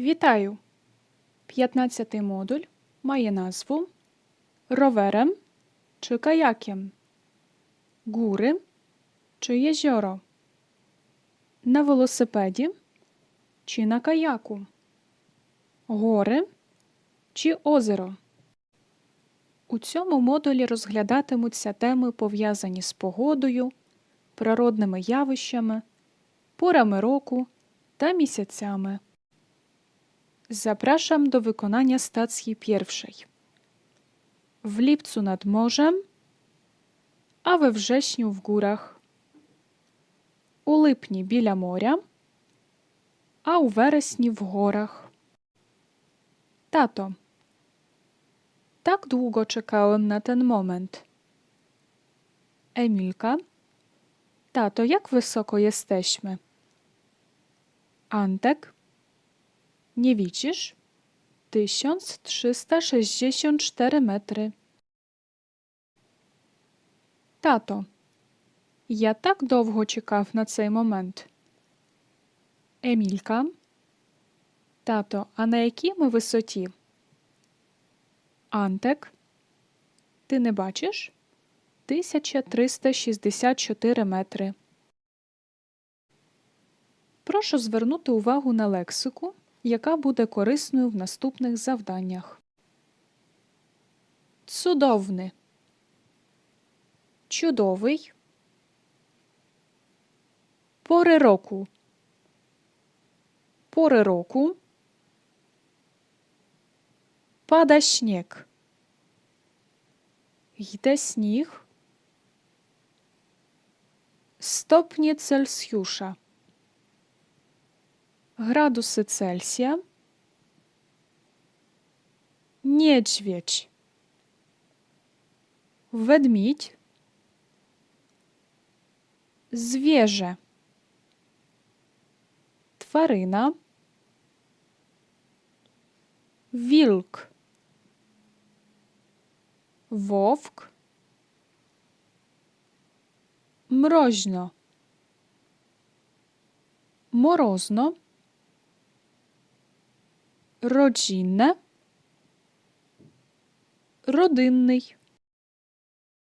Вітаю! 15 модуль має назву Роверem чи каяком, Góry чи jezioro, на велосипеді чи на каяку, гори чи озеро. У цьому модулі розглядатимуться теми, пов'язані з погодою, природними явищами, порами року та місяцями. Zapraszam do wykonania stacji pierwszej. W lipcu nad morzem, a we wrześniu w górach. У липні біля моря, а у вересні в горах. Tato. Tak długo czekałem na ten moment. Emilka. Tato, jak wysoko jesteśmy? Antek. Nie widzisz? 1364 metry. Тато, я так довго чекав на цей момент. Емілька. Тато, а на якій ми висоті? Антек. Ти не бачиш? 1364 метри. Прошу звернути увагу на лексику, яка буде корисною в наступних завданнях. Цудовний. Чудовий. Пори року. Пори року. Пада сніг. Йде сніг. Стопні Цельсіуша. Градуси Цельсія. Niedźwiedź. Ведмідь. Zwierzę. Тварина. Wilk. Вовк. Морозно. Морозно. Rodzinne. Родинний.